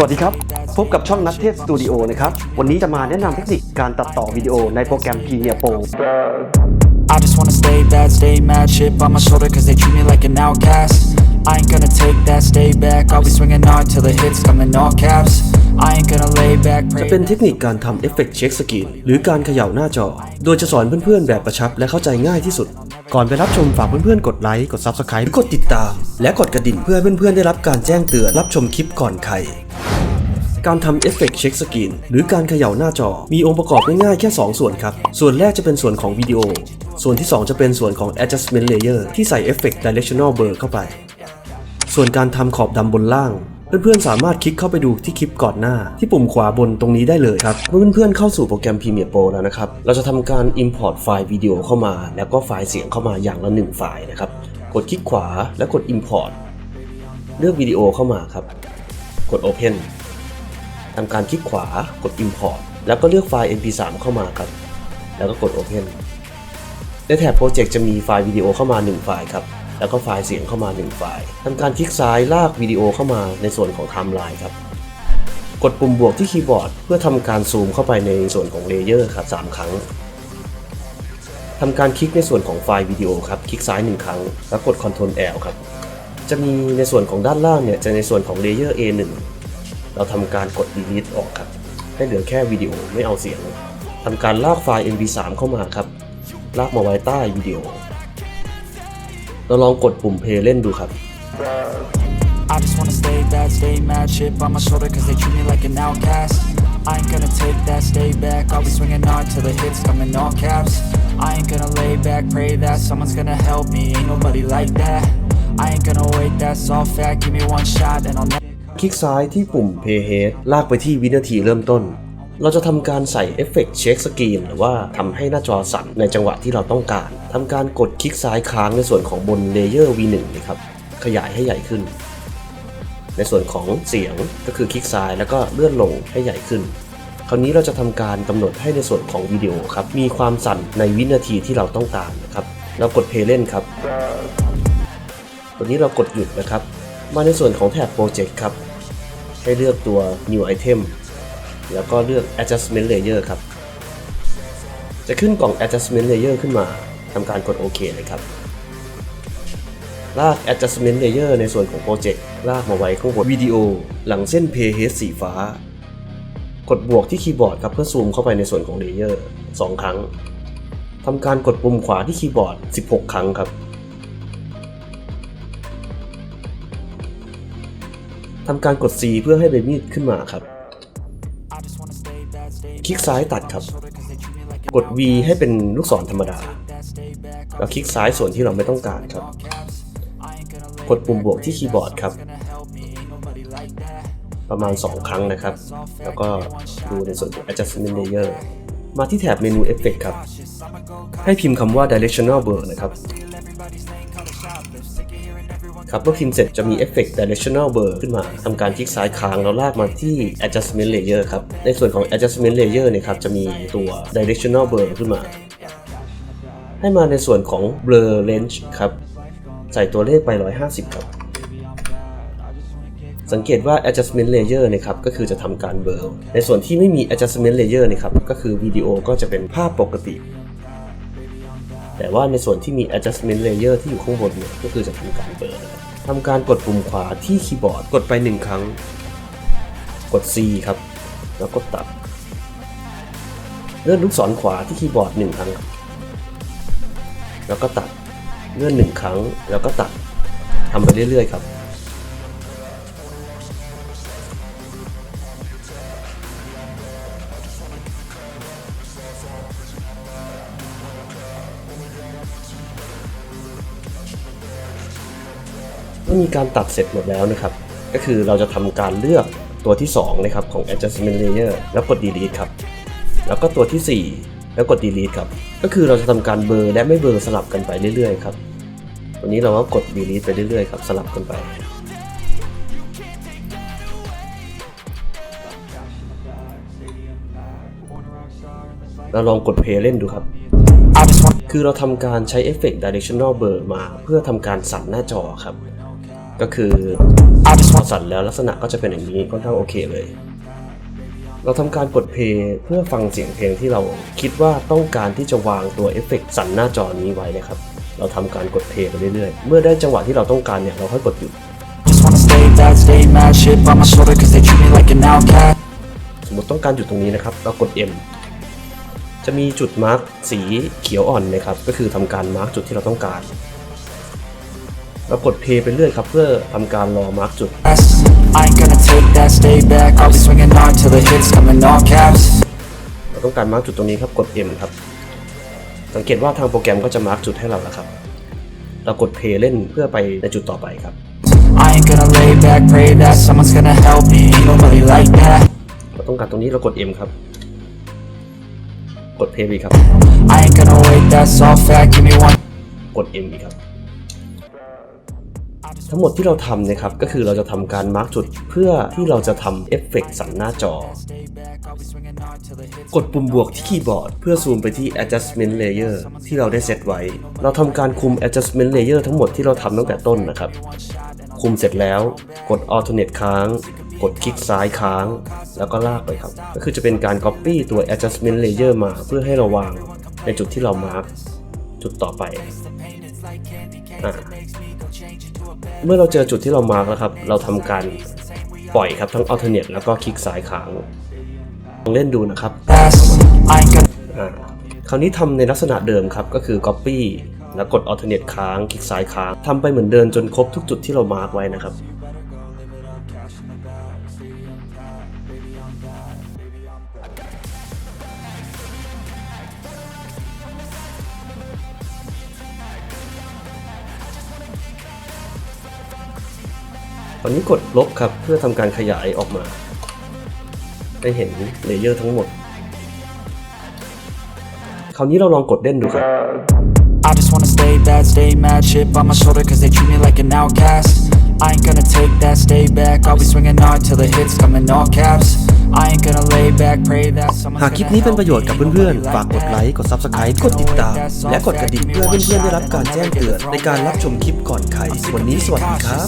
สวัสดีครับ พบกับช่องนัทเทพสตูดิโอนะครับ วันนี้จะมาแนะนำเทคนิคการตัดต่อวิดีโอในโปรแกรม Premiere Pro I just wanna stay bad, stay mad, chip on my shoulder cause they treat me like an outcast I ain't gonna take that, stay back, I'll be swinging hard till the hits come in all caps I ain't gonna lay back, จะ pray เป็นเทคนิคการทำเอฟเฟกต์เช็คสกรีนหรือการเขย่าหน้าจอ โดยจะสอนเพื่อนๆแบบกระชับและเข้าใจง่ายที่สุด ก่อนไปรับชมฝากเพื่อนๆกดไลค์ กด Subscribe กดติดตาม และกดกระดิ่งเพื่อให้เพื่อนๆได้รับการแจ้งเตือนรับชมคลิปก่อนใคร การทำเอฟเฟกต์เช็คสกรีนหรือการเขย่าหน้าจอ มีองค์ประกอบง่ายๆแค่ 2 ส่วนครับ ส่วนแรกจะเป็นส่วนของวิดีโอ ส่วนที่ 2 จะเป็นส่วนของ adjustment layer ที่ใส่เอฟเฟกต์ directional blur เข้าไป ส่วนการทำขอบดำบนล่างเพื่อนๆ สามารถคลิกเข้าไปดูที่คลิปก่อนหน้า ที่ปุ่มขวาบนตรงนี้ได้เลยครับ เมื่อเพื่อนๆ เข้าสู่โปรแกรม Premiere Pro แล้วนะครับ เราจะทำการ Import ไฟล์วิดีโอเข้ามา แล้วก็ไฟล์เสียงเข้ามาอย่างละหนึ่งไฟล์นะครับ กดคลิกขวาแล้วกด Import เลือกวิดีโอเข้ามาครับ กด Open ทำการคลิกขวากด Import แล้วก็เลือกไฟล์ MP3 เข้ามาครับ แล้วก็กด Open ในแถบโปรเจกต์จะมีไฟล์วิดีโอเข้ามา 1 ไฟล์ครับ แล้วก็ไฟล์เสียงเข้ามา 1 ไฟล์ทำการคลิกซ้ายลากวิดีโอเข้ามาในส่วนของไทม์ไลน์ครับ กดปุ่มบวกที่คีย์บอร์ด เพื่อทำการซูมเข้าไปในส่วนของเลเยอร์ครับ3ครั้งทำการคลิกในส่วนของไฟล์วิดีโอครับ คลิกซ้าย 1 ครั้ง แล้วกด Ctrl L ครับ จะมีในส่วนของด้านล่างเนี่ย จะในส่วนของเลเยอร์ A1 เราทำการกด delete ออกครับ ให้เหลือแค่วิดีโอไม่เอาเสียงทำการลากไฟล์ mp3 เข้ามาครับ ลากมาไว้ใต้วิดีโอ เราลองกดปุ่ม play เล่นดูครับ I just wanna stay bad, stay mad, chip on my shoulder cause they treat me like an outcast I ain't gonna take that, stay back, I'll be swinging hard till the hits come in all caps I ain't gonna lay back, pray that someone's gonna help me, ain't nobody like that I ain't gonna wait, that's all fact, give me one shot and I'll never คลิกซ้ายที่ปุ่ม play head ลากไปที่วินาทีเริ่มต้น เราจะทำการใส่เอฟเฟกต์เช็คสกรีนหรือว่าทำให้หน้าจอสั่นในจังหวะที่เราต้องการทำการกดคลิกซ้ายค้างในส่วนของบนเลเยอร์ V1 นะครับขยายให้ใหญ่ขึ้น ในส่วนของเสียงก็คือคลิกซ้ายแล้วก็เลื่อนลงให้ใหญ่ขึ้นคราวนี้เราจะทำการกำหนดให้ในส่วนของวิดีโอครับ มีความสั่นในวินาทีที่เราต้องการนะครับ เรากดเพลย์เล่นครับตัวนี้เรากดหยุดนะครับ มาในส่วนของแถบโปรเจกต์ครับ ให้เลือกตัว new item แล้วก็เลือก adjustment layer ครับ จะขึ้นกล่อง adjustment layer ขึ้นมาทำการกดโอเคเลยครับ ลาก adjustment layer ในส่วนของโปรเจกต์ลากมาไว้ข้างบนวิดีโอ หลังเส้น playhead สีฟ้า กดบวกที่คีย์บอร์ดครับเพื่อซูมเข้าไปในส่วนของเลเยอร์2ครั้งทำการกดปุ่มขวาที่คีย์บอร์ด 16 ครั้งครับ ทำการกด C เพื่อให้เบมีดขึ้นมาครับ คลิกซ้ายตัดครับ กด V ให้เป็นลูกศรธรรมดา แล้วคลิกซ้ายส่วนที่เราไม่ต้องการครับ กดปุ่มบวกที่คีย์บอร์ดครับ ประมาณ 2 ครั้งนะครับ แล้วก็ดูในส่วนของ Adjustment Layer มาที่แถบเมนู Effect ครับ ให้พิมพ์คำว่า Directional Blur นะครับ ครับเมื่อพิมพ์เสร็จจะมี Effect directional blur ขึ้นมาทำการคลิกซ้ายค้างแล้วลากมาที่ adjustment layer ครับ ในส่วนของ adjustment layer เนี่ยครับจะมีตัว directional blur ขึ้นมา ให้มาในส่วนของ blur range ครับ ใส่ตัวเลขไป 150 ครับ สังเกตว่า adjustment layer นะครับก็คือจะทำการเบลอในส่วนที่ไม่มี adjustment layer นะครับก็คือวิดีโอก็จะเป็นภาพปกติแต่ว่าในส่วนที่มี adjustment layer ที่อยู่ข้างบนเนี่ยก็คือจะทำการเบลอ ทำการกดปุ่มขวาที่คีย์บอร์ดกดไปหนึ่งครั้ง กด C ครับ แล้วก็ตัด เลื่อนลูกศรขวาที่คีย์บอร์ดหนึ่งครั้ง แล้วก็ตัด เลื่อนหนึ่งครั้ง แล้วก็ตัดทำไปเรื่อยๆครับ เมื่อมีการตัดเสร็จหมดแล้วนะครับ ก็คือเราจะทำการเลือกตัวที่2นะครับของ adjustment layer แล้วกด delete ครับ แล้วก็ตัวที่ 4 แล้วกด delete ครับ ก็คือเราจะทำการเบลอและไม่เบลอสลับกันไปเรื่อยๆครับ วันนี้เราก็กด delete ไปเรื่อยๆครับสลับกันไปเราลองกด play เล่นดูครับ คือเราทำการใช้เอฟเฟกต์ directional blur มาเพื่อทำการสั่นหน้าจอครับ ก็คือพอสั่นแล้วลักษณะก็จะเป็นอย่างนี้ค่อนข้างโอเคเลย เราทำการกดเพลย์เพื่อฟังเสียงเพลงที่เราคิดว่าต้องการที่จะวางตัวเอฟเฟกต์สั่นหน้าจอนี้ไว้นะครับ เราทำการกดเพลย์ไปเรื่อยๆ เมื่อได้จังหวะที่เราต้องการเนี่ยเราค่อยกดหยุด สมมติต้องการหยุดตรงนี้นะครับ เรากด M จะมีจุดมาร์กสีเขียวอ่อนนะครับ ก็คือทำการมาร์กจุดที่เราต้องการ เรากดเพลย์ไปเรื่อยครับเพื่อทำการรอมาร์กจุด I ain't gonna take that, stay back I'll be swinging hard till the hits come in all caps เราต้องการมาร์กจุดตรงนี้ครับกด M ครับ สังเกตว่าทางโปรแกรมก็จะมาร์กจุดให้เราแล้วครับ เรากดเพลย์เล่นเพื่อไปในจุดต่อไปครับ I ain't gonna lay back, pray that someone's gonna help me Ain't nobody like that เราต้องการตรงนี้เรากด M ครับกดเพลย์อีกครับ I ain't gonna wait, that's all fact Give me one กด M อีกครับ ทั้งหมดที่เราทำนะครับก็คือเราจะทำการมาร์กจุดเพื่อที่เราจะทำเอฟเฟกต์สันหน้าจอ กดปุ่มบวกที่คีย์บอร์ด เพื่อซูมไปที่ adjustment layer ที่เราได้เซตไว้ เราทำการคุม adjustment layer ทั้งหมดที่เราทำตั้งแต่ต้นนะครับ คุมเสร็จแล้วกด alternate ค้าง กดคลิกซ้ายค้าง แล้วก็ลากไปครับ ก็คือจะเป็นการ copy ตัว adjustment layer มาเพื่อให้เราวางในจุดที่เรามาร์กจุดต่อไปอะ เมื่อเราเจอจุดที่เรามาร์กแล้วครับ เราทำการปล่อยครับทั้งอัลเทอร์เนทแล้วก็คลิกซ้ายค้างลองเล่นดูนะครับอ่าคราวนี้ทำในลักษณะเดิมครับ ก็คือ copy แล้วกด alternate ค้าง คลิกซ้ายค้างทำไปเหมือนเดิมจนครบทุกจุดที่เรามาร์กไว้นะครับ ตอนนี้กดลบครับเพื่อทำการขยายออกมา ได้เห็นเลเยอร์ทั้งหมด คราวนี้เราลองกดเล่นดูครับ I just wanna stay bad, stay mad, chip on my shoulder cause they treat me like an outcast. I ain't gonna take that, stay back. I'll be swinging hard till the hits come in all caps. I ain't gonna lay back, pray that someone's หากคลิป gonna นี้เป็น help ประโยชน์กับ me. Ain't เพื่อน nobody ๆฝากกด like ไล that. ค์ กด Subscribe กดติดตาม และกดกระดิ่งเพื่อให้เพื่อนๆ ได้รับการแจ้งเตือนในการรับชมคลิปก่อนใครวันนี้สวัสดีครับ